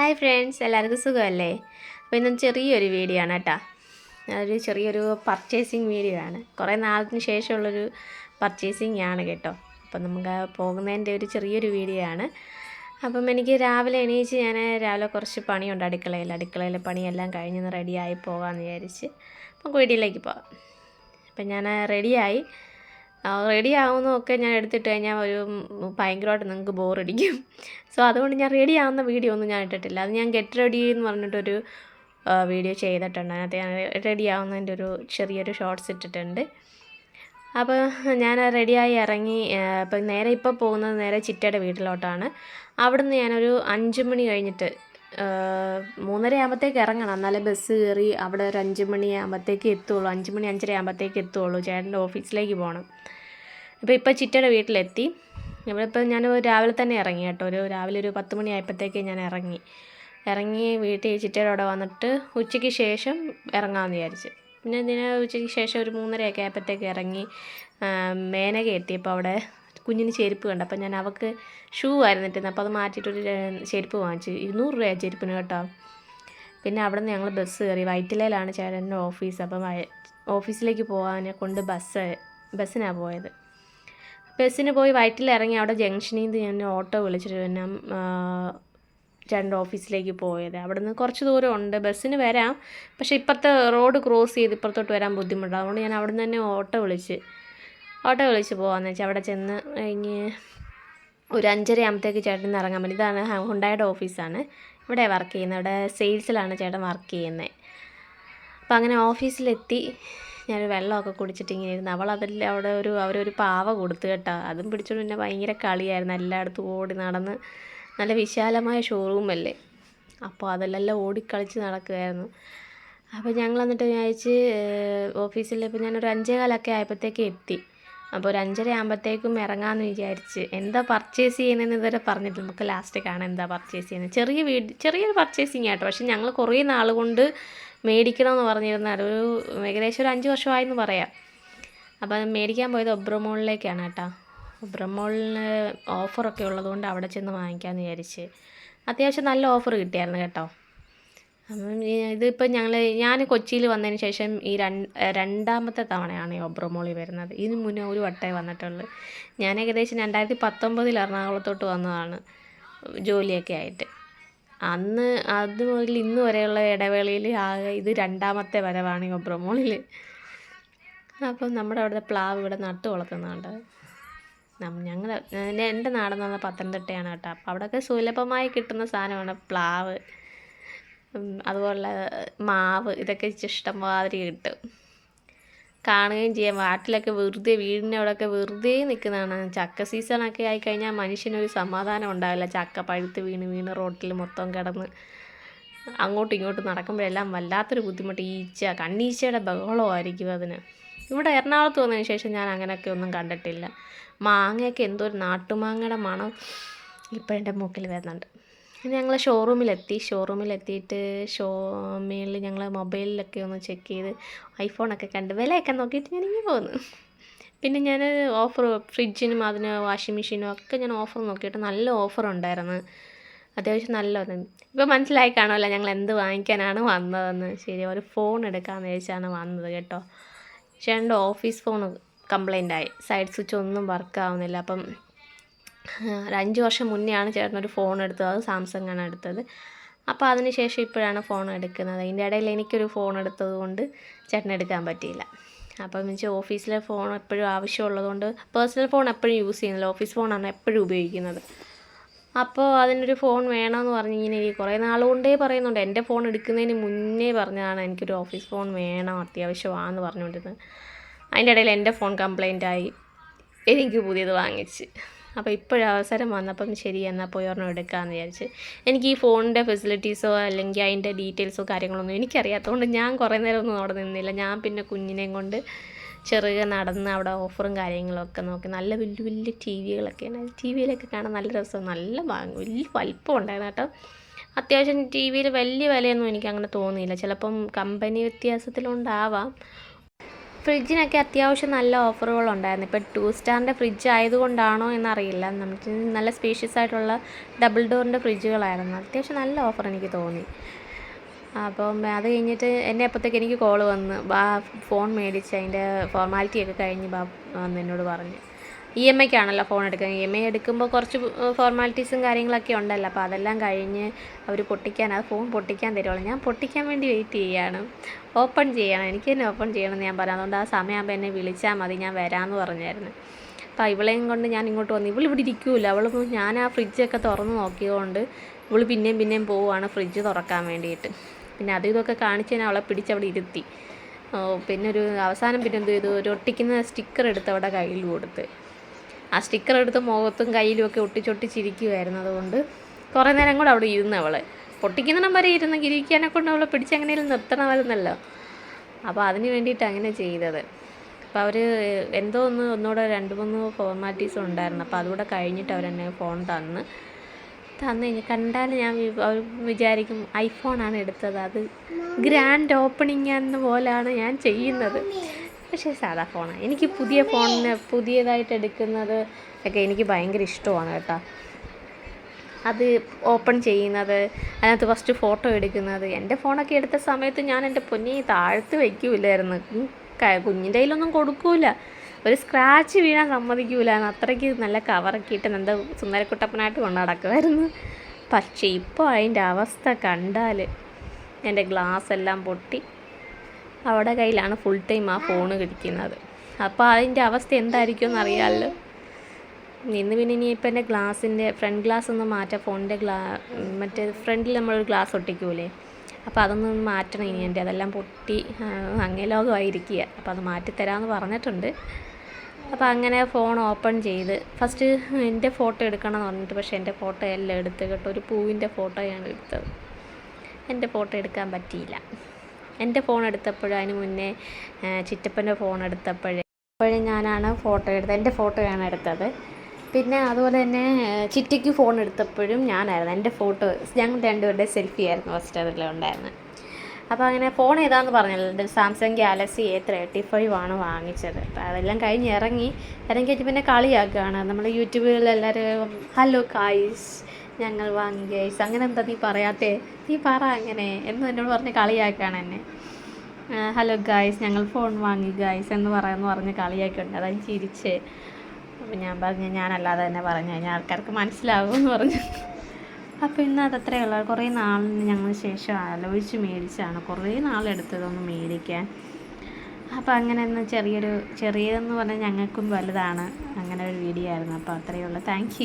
Hi friends എല്ലാവർക്കും സുഖമല്ലേ? അപ്പോൾ ഇന്നും ചെറിയൊരു വീഡിയോ ആണ് കേട്ടോ. ഒരു ചെറിയൊരു പർച്ചേസിങ് വീഡിയോ ആണ്. കുറേ നാളത്തിന് ശേഷമുള്ളൊരു പർച്ചേസിങ് ആണ് കേട്ടോ. അപ്പം നമുക്ക് പോകുന്നതിന്റെ ഒരു ചെറിയൊരു വീഡിയോ ആണ്. അപ്പം എനിക്ക് രാവിലെ എണീച്ച് ഞാൻ രാവിലെ കുറച്ച് പണിയുണ്ട്. അടുക്കളയിൽ അടുക്കളയിലെ പണിയെല്ലാം കഴിഞ്ഞൊന്ന് റെഡിയായി പോകാമെന്ന് വിചാരിച്ച്. അപ്പം വീട്ടിലേക്ക് പോകാം. അപ്പം ഞാൻ റെഡിയായി റെഡി ആവുന്നതൊക്കെ ഞാൻ എടുത്തിട്ട് കഴിഞ്ഞാൽ ഒരു ഭയങ്കരമായിട്ട് നിങ്ങൾക്ക് ബോറടിക്കും. സോ അതുകൊണ്ട് ഞാൻ റെഡി ആവുന്ന വീഡിയോ ഒന്നും ഞാൻ ഇട്ടിട്ടില്ല. അത് ഞാൻ ഗെറ്റ് റെഡി എന്ന് പറഞ്ഞിട്ടൊരു വീഡിയോ ചെയ്തിട്ടുണ്ട്. അതിനകത്ത് ഞാൻ റെഡി ആവുന്നതിന്റെ ഒരു ചെറിയൊരു ഷോർട്സ് ഇട്ടിട്ടുണ്ട്. അപ്പോൾ ഞാൻ റെഡിയായി ഇറങ്ങി ഇപ്പം നേരെ ഇപ്പോൾ പോകുന്നത് നേരെ ചിറ്റയുടെ വീട്ടിലോട്ടാണ്. അവിടുന്ന് ഞാനൊരു അഞ്ച് മണി കഴിഞ്ഞിട്ട് മൂന്നര ആകുമ്പോഴത്തേക്ക് ഇറങ്ങണം. എന്നാലേ ബസ് കയറി അവിടെ ഒരു അഞ്ച് മണി ആകുമ്പോഴത്തേക്ക് എത്തുള്ളൂ. അഞ്ച് മണി അഞ്ചര ആകുമ്പോഴത്തേക്ക് എത്തുള്ളൂ. ചേട്ടന്റെ ഓഫീസിലേക്ക് പോകണം അപ്പോൾ ഇപ്പോൾ ചിറ്റയുടെ വീട്ടിലെത്തി. ഇവിടെ ഞാൻ രാവിലെ തന്നെ ഇറങ്ങി കേട്ടോ. ഒരു രാവിലെ ഒരു പത്ത് മണി ആയപ്പോഴത്തേക്ക് ഞാൻ ഇറങ്ങി. ഇറങ്ങി വീട്ടിൽ ചിറ്റയുടെ അവിടെ വന്നിട്ട് ഉച്ചയ്ക്ക് ശേഷം ഇറങ്ങാമെന്ന് വിചാരിച്ച്. പിന്നെ ഇതിന് ഉച്ചയ്ക്ക് ശേഷം ഒരു മൂന്നരയൊക്കെ ആയപ്പോഴത്തേക്ക് ഇറങ്ങി മേനക എത്തിയപ്പോൾ അവിടെ കുഞ്ഞിന് ചെരുപ്പ് കണ്ടു. അപ്പം ഞാൻ അവൾക്ക് ഷൂ ആയിരുന്നു അപ്പോൾ അത് മാറ്റിയിട്ടൊരു ചെരുപ്പ് വാങ്ങിച്ചു. ഇരുന്നൂറ് രൂപ ചെരുപ്പിന് കേട്ടോ. പിന്നെ അവിടെ നിന്ന് ഞങ്ങൾ ബസ് കയറി. വൈറ്റിലയിലാണ് ചേട്ടന്റെ ഓഫീസ്. അപ്പം ഓഫീസിലേക്ക് പോകാനെ കൊണ്ട് ബസ് ബസ്സിനാണ് പോയത്. ബസ്സിന് പോയി വയറ്റിൽ ഇറങ്ങി അവിടെ ജംഗ്ഷനിൽ നിന്ന് ഞാൻ ഓട്ടോ വിളിച്ചിട്ട് പിന്നെ ചേട്ടന്റെ ഓഫീസിലേക്ക് പോയത്. അവിടെ നിന്ന് കുറച്ച് ദൂരം ഉണ്ട്. ബസ്സിന് വരാം. പക്ഷേ ഇപ്പുറത്തെ റോഡ് ക്രോസ് ചെയ്ത് ഇപ്പുറത്തോട്ട് വരാൻ ബുദ്ധിമുട്ടാണ് അതുകൊണ്ട് ഞാൻ അവിടെ നിന്ന് തന്നെ ഓട്ടോ വിളിച്ച് ഓട്ടോ വിളിച്ച് പോകാമെന്ന് വെച്ചാൽ അവിടെ ചെന്ന് കഴിഞ്ഞ് ഒരു അഞ്ചര ആകുമ്പോഴത്തേക്ക് ചേട്ടൻ ഇറങ്ങാൻ പറ്റും. ഇതാണ് ഹുണ്ടായുടെ ഓഫീസാണ്. ഇവിടെ വർക്ക് ചെയ്യുന്നത്. ഇവിടെ സെയിൽസിലാണ് ചേട്ടൻ വർക്ക് ചെയ്യുന്നത്. അപ്പോൾ അങ്ങനെ ഓഫീസിലെത്തി. ഞാൻ വെള്ളമൊക്കെ കുടിച്ചിട്ട് ഇങ്ങനെ ഇരുന്ന് അവൾ അതിൽ അവിടെ ഒരു അവരൊരു പാവ കൊടുത്തു കേട്ടോ. അതും പിടിച്ചോണ്ട് പിന്നെ ഭയങ്കര കളിയായിരുന്നു. എല്ലായിടത്തും ഓടി നടന്ന് നല്ല വിശാലമായ ഷോറൂമല്ലേ. അപ്പോൾ അതിലെല്ലാം ഓടിക്കളിച്ച് നടക്കുമായിരുന്നു അപ്പോൾ ഞങ്ങൾ എന്നിട്ട് വിചാരിച്ച് ഓഫീസിൽ ഇപ്പോൾ ഞാനൊരു അഞ്ചേകാലൊക്കെ ആയപ്പോഴത്തേക്ക് എത്തി. അപ്പോൾ ഒരു അഞ്ചര ആകുമ്പോഴത്തേക്കും ഇറങ്ങാമെന്ന് വിചാരിച്ച്. എന്താ പർച്ചേസ് ചെയ്യണമെന്ന് ഇതുവരെ പറഞ്ഞിട്ട് നമുക്ക് ലാസ്റ്റ് കാണാം എന്താ പർച്ചേസ് ചെയ്യുന്നത്. ചെറിയ വീട് ചെറിയൊരു പർച്ചേസിങ് ആട്ടോ. പക്ഷെ ഞങ്ങൾ കുറേ നാൾ കൊണ്ട് മേടിക്കണമെന്ന് പറഞ്ഞിരുന്ന. ഒരു ഏകദേശം ഒരു അഞ്ച് വർഷമായെന്ന് പറയാം. അപ്പോൾ അത് മേടിക്കാൻ പോയത് ഒബ്രമോളിലേക്കാണ് കേട്ടോ. ഒബ്രമോളിന് ഓഫറൊക്കെ ഉള്ളതുകൊണ്ട് അവിടെ ചെന്ന് വാങ്ങിക്കാമെന്ന് വിചാരിച്ച്. അത്യാവശ്യം നല്ല ഓഫർ കിട്ടിയായിരുന്നു കേട്ടോ. ഇതിപ്പോൾ ഞങ്ങൾ ഞാൻ കൊച്ചിയിൽ വന്നതിന് ശേഷം ഈ രണ്ടാമത്തെ തവണയാണ് ഈ ഒബ്രമോളി വരുന്നത്. ഇതിന് മുന്നേ ഒരു വട്ടമേ വന്നിട്ടുള്ളൂ. ഞാൻ ഏകദേശം രണ്ടായിരത്തി പത്തൊമ്പതിൽ എറണാകുളത്തോട്ട് വന്നതാണ് ജോലിയൊക്കെ ആയിട്ട്. അന്ന് അത് മുതൽ ഇന്ന് വരെയുള്ള ഇടവേളയിൽ ആകെ ഇത് രണ്ടാമത്തെ വരവാണ് ഈ ഒബ്രമോളിൽ. അപ്പം നമ്മുടെ അവിടുത്തെ പ്ലാവ് ഇവിടെ നട്ട് വളർത്തുന്നുണ്ട്. ഞങ്ങൾ എന്റെ നാടെന്ന് പറഞ്ഞാൽ പത്തനംതിട്ടയാണ് കേട്ടോ. അപ്പോൾ അവിടെയൊക്കെ സുലഭമായി കിട്ടുന്ന സാധനമാണ് പ്ലാവ്. അതുപോലെ മാവ് ഇതൊക്കെ ഇഷ്ടം മാതിരി കിട്ടും. കാണുകയും ചെയ്യാം. വാട്ടിലൊക്കെ വെറുതെ വീടിന്റെ അവിടെയൊക്കെ വെറുതെ നിൽക്കുന്നതാണ്. ചക്ക സീസണൊക്കെ ആയിക്കഴിഞ്ഞാൽ മനുഷ്യനൊരു സമാധാനം ഉണ്ടാവില്ല. ചക്ക പഴുത്ത് വീണ് വീണ് റോട്ടിൽ മൊത്തം കിടന്ന് അങ്ങോട്ടും ഇങ്ങോട്ടും നടക്കുമ്പോഴെല്ലാം വല്ലാത്തൊരു ബുദ്ധിമുട്ട്. ഈച്ച കണ്ണീച്ചയുടെ ബഹളമായിരിക്കും അതിന്. ഇവിടെ എറണാകുളത്ത് വന്നതിന് ശേഷം ഞാൻ അങ്ങനെയൊക്കെ ഒന്നും കണ്ടിട്ടില്ല. മാങ്ങയൊക്കെ എന്തോ ഒരു നാട്ടുമാങ്ങയുടെ മണം ഇപ്പോഴെന്റെ മൂക്കിൽ വരുന്നുണ്ട്. ഞങ്ങൾ ഷോറൂമിലെത്തി ഷോറൂമിലെത്തിയിട്ട് ഷോമിൽ ഞങ്ങൾ മൊബൈലിലൊക്കെ ഒന്ന് ചെക്ക് ചെയ്ത് ഐഫോണൊക്കെ കണ്ട് വിലയൊക്കെ നോക്കിയിട്ട് ഞാൻ ഇങ്ങനെ പോകുന്നു പിന്നെ ഞാൻ ഓഫർ ഫ്രിഡ്ജിനും അതിന് വാഷിംഗ് മെഷീനും ഒക്കെ ഞാൻ ഓഫർ നോക്കിയിട്ട് നല്ല ഓഫർ ഉണ്ടായിരുന്നു. അത്യാവശ്യം നല്ല ഇപ്പോൾ മനസ്സിലായി കാണുമല്ലോ ഞങ്ങൾ എന്ത് വാങ്ങിക്കാനാണ് വന്നതെന്ന്. ശരി ഒരു ഫോൺ എടുക്കാമെന്ന് വെച്ചാണ് വന്നത് കേട്ടോ. ചേട്ടന്റെ ഓഫീസ് ഫോൺ കംപ്ലൈന്റ് ആയി. സൈഡ് സ്വിച്ച് ഒന്നും വർക്ക് ആവുന്നില്ല. അപ്പം ഒരു അഞ്ച് വർഷം മുന്നെയാണ് ചേട്ടനൊരു ഫോൺ എടുത്തത്. അത് സാംസങ് ആണ് എടുത്തത്. അപ്പോൾ അതിന് ശേഷം ഇപ്പോഴാണ് ഫോൺ എടുക്കുന്നത്. അതിന്റെ ഇടയിൽ എനിക്കൊരു ഫോൺ എടുത്തത് കൊണ്ട് ചേട്ടൻ എടുക്കാൻ പറ്റിയില്ല. അപ്പം വെച്ചാൽ ഓഫീസിലെ ഫോൺ എപ്പോഴും ആവശ്യമുള്ളതുകൊണ്ട് പേഴ്സണൽ ഫോൺ എപ്പോഴും യൂസ് ചെയ്യുന്നില്ല. ഓഫീസ് ഫോണാണ് എപ്പോഴും ഉപയോഗിക്കുന്നത്. അപ്പോൾ അതിനൊരു ഫോൺ വേണമെന്ന് പറഞ്ഞ് ഇങ്ങനെ കുറേ നാളുകൊണ്ടേ പറയുന്നുണ്ട്. എന്റെ ഫോൺ എടുക്കുന്നതിന് മുന്നേ പറഞ്ഞതാണ് എനിക്കൊരു ഓഫീസ് ഫോൺ വേണം അത്യാവശ്യമാണെന്ന് പറഞ്ഞുകൊണ്ടിരുന്നത്. അതിന്റെ ഇടയിൽ എന്റെ ഫോൺ കംപ്ലൈന്റ് ആയി. എനിക്ക് പുതിയത് വാങ്ങിച്ച്. അപ്പോൾ ഇപ്പോഴും അവസരം വന്നപ്പം ശരി എന്നാൽ പോയി ഒരെണ്ണം എടുക്കാമെന്ന് വിചാരിച്ച്. എനിക്ക് ഈ ഫോണിന്റെ ഫെസിലിറ്റീസോ അല്ലെങ്കിൽ അതിന്റെ ഡീറ്റെയിൽസോ കാര്യങ്ങളൊന്നും എനിക്കറിയാത്തതുകൊണ്ട് ഞാൻ കുറേ നേരമൊന്നും അവിടെ നിന്നില്ല. ഞാൻ പിന്നെ കുഞ്ഞിനെയും കൊണ്ട് ചെറുക നടന്ന് അവിടെ ഓഫറും കാര്യങ്ങളൊക്കെ നോക്കി. നല്ല വലിയ വലിയ ടി വികളൊക്കെയാണ് ടി വിയിലൊക്കെ കാണാൻ നല്ല രസം നല്ല വലിയ വലിപ്പം ഉണ്ടായിരുന്നു കേട്ടോ. അത്യാവശ്യം ടി വിയിൽ വലിയ വിലയൊന്നും എനിക്ക് അങ്ങനെ തോന്നിയില്ല. ചിലപ്പം കമ്പനി വ്യത്യാസത്തിലുണ്ടാവാം. ഫ്രിഡ്ജിനൊക്കെ അത്യാവശ്യം നല്ല ഓഫറുകളുണ്ടായിരുന്നു. ഇപ്പോൾ ടു സ്റ്റാറിന്റെ ഫ്രിഡ്ജ് ആയതുകൊണ്ടാണോ എന്നറിയില്ല. നമുക്ക് നല്ല സ്പേഷ്യസ് ആയിട്ടുള്ള ഡബിൾ ഡോറിന്റെ ഫ്രിഡ്ജുകളായിരുന്നു. അത്യാവശ്യം നല്ല ഓഫർ എനിക്ക് തോന്നി. അപ്പം അത് കഴിഞ്ഞിട്ട് എന്നെ അപ്പോഴത്തേക്ക് എനിക്ക് കോൾ വന്ന് ബാ ഫോൺ മേടിച്ച് അതിന്റെ ഫോർമാലിറ്റിയൊക്കെ കഴിഞ്ഞ് ബാ വന്ന് എന്നോട് പറഞ്ഞ്. ഇ എം ഐക്കാണല്ലോ ഫോൺ എടുക്കുന്നത്. ഇ എം ഐ എടുക്കുമ്പോൾ കുറച്ച് ഫോർമാലിറ്റീസും കാര്യങ്ങളൊക്കെ ഉണ്ടല്ലോ. അപ്പോൾ അതെല്ലാം കഴിഞ്ഞ് അവർ പൊട്ടിക്കാൻ അത് ഫോൺ പൊട്ടിക്കാൻ തരുള്ളൂ ഞാൻ പൊട്ടിക്കാൻ വേണ്ടി വെയിറ്റ് ചെയ്യാണ്. ഓപ്പൺ ചെയ്യണം. എനിക്ക് തന്നെ ഓപ്പൺ ചെയ്യണം എന്ന് ഞാൻ പറഞ്ഞു. അതുകൊണ്ട് ആ സമയമാകുമ്പോൾ എന്നെ വിളിച്ചാൽ മതി. ഞാൻ വരാമെന്ന് പറഞ്ഞായിരുന്നു. അപ്പോൾ ഇവളെയും കൊണ്ട് ഞാൻ ഇങ്ങോട്ട് വന്നു. ഇവൾ ഇവിടെ ഇരിക്കൂല. അവൾ ഞാൻ ആ ഫ്രിഡ്ജൊക്കെ തുറന്ന് നോക്കിയതുകൊണ്ട് ഇവൾ പിന്നെയും പിന്നെയും പോവുകയാണ് ഫ്രിഡ്ജ് തുറക്കാൻ വേണ്ടിയിട്ട്. പിന്നെ അതും ഇതൊക്കെ കാണിച്ച് ഞാൻ അവളെ പിടിച്ച് അവിടെ ഇരുത്തി. പിന്നെ ഒരു അവസാനം പിന്നെ എന്ത് ചെയ്തു? ഒരു ഒട്ടിക്കുന്ന സ്റ്റിക്കർ എടുത്ത് അവിടെ കയ്യിൽ കൊടുത്ത്. ആ സ്റ്റിക്കർ എടുത്ത് മുഖത്തും കയ്യിലും ഒക്കെ ഒട്ടിച്ചൊട്ടിച്ചിരിക്കുമായിരുന്നു അതുകൊണ്ട് കുറേ നേരം കൂടെ അവിടെ ഇരുന്ന് അവൾ പൊട്ടിക്കുന്നിടം വരെ ഇരുന്ന് ഗിരിക്കാനെ കൊണ്ട് അവളെ പിടിച്ച് എങ്ങനെയും നിർത്തണമായിരുന്നല്ലോ. അപ്പോൾ അതിന് വേണ്ടിയിട്ട് അങ്ങനെ ചെയ്തത്. അപ്പോൾ അവർ എന്തോ ഒന്ന് ഒന്നുകൂടെ രണ്ട് മൂന്ന് ഫോർമാലിറ്റീസ് ഉണ്ടായിരുന്നു. അപ്പോൾ അതുകൂടെ കഴിഞ്ഞിട്ട് അവരെന്നെ ഫോൺ തന്ന്. തന്നു കഴിഞ്ഞ് കണ്ടാൽ ഞാൻ അവർ വിചാരിക്കും ഐഫോണാണ് എടുത്തത്. അത് ഗ്രാൻഡ് ഓപ്പണിംഗ് എന്ന പോലെയാണ് ഞാൻ ചെയ്യുന്നത്. പക്ഷേ സാധാ ഫോണാണ് എനിക്ക് പുതിയ ഫോണിന് പുതിയതായിട്ട് എടുക്കുന്നത് ഒക്കെ എനിക്ക് ഭയങ്കര ഇഷ്ടമാണ് കേട്ടോ. അത് ഓപ്പൺ ചെയ്യുന്നത് അതിനകത്ത് ഫസ്റ്റ് ഫോട്ടോ എടുക്കുന്നത് എന്റെ ഫോണൊക്കെ എടുത്ത സമയത്ത് ഞാൻ എന്റെ പൊന്നി താഴ്ത്ത് വയ്ക്കൂലായിരുന്നു കുഞ്ഞിന്റെ കയ്യിലൊന്നും കൊടുക്കൂല. ഒരു സ്ക്രാച്ച് വീഴാൻ സമ്മതിക്കൂല. അത്രയ്ക്ക് നല്ല കവറൊക്കെ ഇട്ട് നല്ല സുന്ദരക്കുട്ടപ്പനായിട്ട് കൊണ്ട് നടക്കുമായിരുന്നു പക്ഷേ ഇപ്പോൾ അതിന്റെ അവസ്ഥ കണ്ടാൽ എന്റെ ഗ്ലാസ് എല്ലാം പൊട്ടി. അവിടെ കയ്യിലാണ് ഫുൾ ടൈം ആ ഫോൺ കിടക്കുന്നത്. അപ്പോൾ അതിന്റെ അവസ്ഥ എന്തായിരിക്കും എന്നറിയാമല്ലോ ഇന്ന് പിന്നെ ഇനിയിപ്പോൾ എന്റെ ഗ്ലാസിന്റെ ഫ്രണ്ട് ഗ്ലാസ് ഒന്ന് മാറ്റാം. ഫോണിന്റെ ഗ്ലാ മറ്റേ ഫ്രണ്ടിൽ നമ്മളൊരു ഗ്ലാസ് ഒട്ടിക്കൂലേ. അപ്പോൾ അതൊന്ന് മാറ്റണം ഇനി എന്റെ. അതെല്ലാം പൊട്ടി അങ്ങേ ലോകമായിരിക്കുക അപ്പോൾ അത് മാറ്റിത്തരാമെന്ന് പറഞ്ഞിട്ടുണ്ട്. അപ്പോൾ അങ്ങനെ ഫോൺ ഓപ്പൺ ചെയ്ത് ഫസ്റ്റ് എന്റെ ഫോട്ടോ എടുക്കണം എന്ന് പറഞ്ഞിട്ട് പക്ഷേ എന്റെ ഫോട്ടോ എല്ലാം എടുത്ത് കേട്ടോ ഒരു പൂവിന്റെ ഫോട്ടോയാണ് എടുത്തത്. എന്റെ ഫോട്ടോ എടുക്കാൻ പറ്റിയില്ല. എന്റെ ഫോൺ എടുത്തപ്പോഴും അതിന് മുന്നേ ചിറ്റപ്പന്റെ ഫോൺ എടുത്തപ്പോഴേ അപ്പോഴും ഞാനാണ് ഫോട്ടോ എടുത്തത്. എന്റെ ഫോട്ടോയാണ് എടുത്തത്. പിന്നെ അതുപോലെ തന്നെ ചിറ്റയ്ക്ക് ഫോൺ എടുത്തപ്പോഴും ഞാനായിരുന്നു. എന്റെ ഫോട്ടോ ഞങ്ങൾ രണ്ടുപേരുടെ സെൽഫി ആയിരുന്നു ഫസ്റ്റ് അതിൽ ഉണ്ടായിരുന്നത്. അപ്പോൾ അങ്ങനെ ഫോൺ ഏതാണെന്ന് പറഞ്ഞല്ലോ. Samsung Galaxy A thirty five ആണ് വാങ്ങിച്ചത്. അപ്പോൾ അതെല്ലാം കഴിഞ്ഞ് ഇറങ്ങി ഇറങ്ങിയിട്ട് പിന്നെ കളിയാക്കുകയാണ്. നമ്മൾ യൂട്യൂബിൽ എല്ലാവരും ഹലോ കായ്സ് ഞങ്ങൾ വാങ്ങി ഗൈസ് അങ്ങനെ എന്താ നീ പറയാത്തേ? നീ പറ അങ്ങനെ. എന്ന് എന്നോട് പറഞ്ഞ് കളിയാക്കാണ് എന്നെ. ഹലോ ഗായ്സ് ഞങ്ങൾ ഫോൺ വാങ്ങി ഗായ്സ് എന്ന് പറയാമെന്ന് പറഞ്ഞ് കളിയാക്കിയിട്ടുണ്ട്. അതായത് ചിരിച്ച്. അപ്പം ഞാൻ പറഞ്ഞു ഞാനല്ലാതെ തന്നെ പറഞ്ഞു കഴിഞ്ഞാൽ ആൾക്കാർക്ക് മനസ്സിലാവും എന്ന് പറഞ്ഞു. അപ്പോൾ ഇന്ന് അതത്രേ ഉള്ളൂ. കുറേ നാളിന് ഞങ്ങൾ ശേഷം ആലോചിച്ച് മേടിച്ചാണ്. കുറേ നാളെടുത്തതൊന്ന് മേടിക്കാൻ. അപ്പോൾ അങ്ങനെ ഒന്ന് ചെറിയൊരു ചെറിയതെന്ന് പറഞ്ഞാൽ ഞങ്ങൾക്കും വലുതാണ്. അങ്ങനെ ഒരു വീഡിയോ ആയിരുന്നു. അപ്പോൾ അത്രയേ ഉള്ളൂ. താങ്ക്